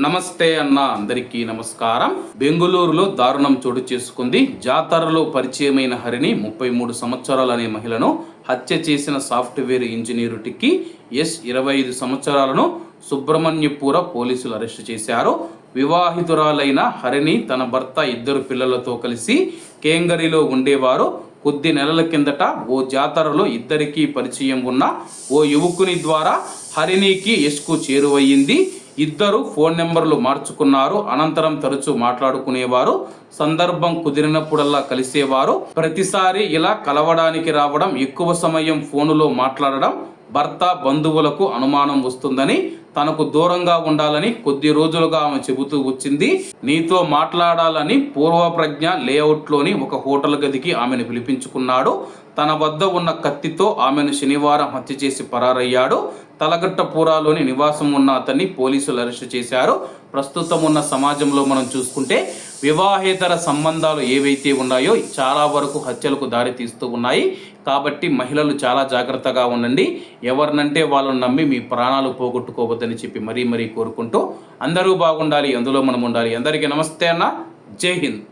నమస్తే అన్న అందరికీ నమస్కారం. బెంగుళూరులో దారుణం చోటు చేసుకుంది. జాతరలో పరిచయమైన హరిని ముప్పై మూడు సంవత్సరాలు అనే మహిళను హత్య చేసిన సాఫ్ట్వేర్ ఇంజనీరుటికి ఎస్ ఇరవై ఐదు సంవత్సరాలను సుబ్రహ్మణ్యపుర పోలీసులు అరెస్టు చేశారు. వివాహితురాలైన హరిని తన భర్త ఇద్దరు పిల్లలతో కలిసి కేంగరిలో ఉండేవారు. కొద్ది నెలల కిందట ఓ జాతరలో ఇద్దరికీ పరిచయం ఉన్న ఓ యువకుని ద్వారా హరిణికి ఎస్కు చేరువయ్యింది. ఇద్దరు ఫోన్ నెంబర్లు మార్చుకున్నారు అనంతరం తరచూ మాట్లాడుకునేవారు సందర్భం కుదిరినప్పుడల్లా కలిసేవారు. ప్రతిసారి ఇలా కలవడానికి రావడం ఎక్కువ సమయం ఫోనులో మాట్లాడడం భర్త బంధువులకు అనుమానం వస్తుందని తనకు దూరంగా ఉండాలని కొద్ది రోజులుగా ఆమె చెబుతూ వచ్చింది. నీతో మాట్లాడాలని పూర్వప్రజ్ఞ లేఅవుట్లోని ఒక హోటల్ గదికి ఆమెను పిలిపించుకున్నాడు. తన వద్ద ఉన్న కత్తితో ఆమెను శనివారం హత్య చేసి పరారయ్యాడు. తలగట్టపురాలోని నివాసం ఉన్న అతన్ని పోలీసులు అరెస్టు చేశారు. ప్రస్తుతం ఉన్న సమాజంలో మనం చూసుకుంటే వివాహేతర సంబంధాలు ఏవైతే ఉన్నాయో చాలా వరకు హత్యలకు దారి తీస్తూ ఉన్నాయి. కాబట్టి మహిళలు చాలా జాగ్రత్తగా ఉండండి. ఎవరినంటే వాళ్ళని నమ్మి మీ ప్రాణాలు పోగొట్టుకోవద్దని చెప్పి మరీ మరీ కోరుకుంటూ అందరూ బాగుండాలి అందులో మనం ఉండాలి. అందరికీ నమస్తే అన్న. జై హింద్.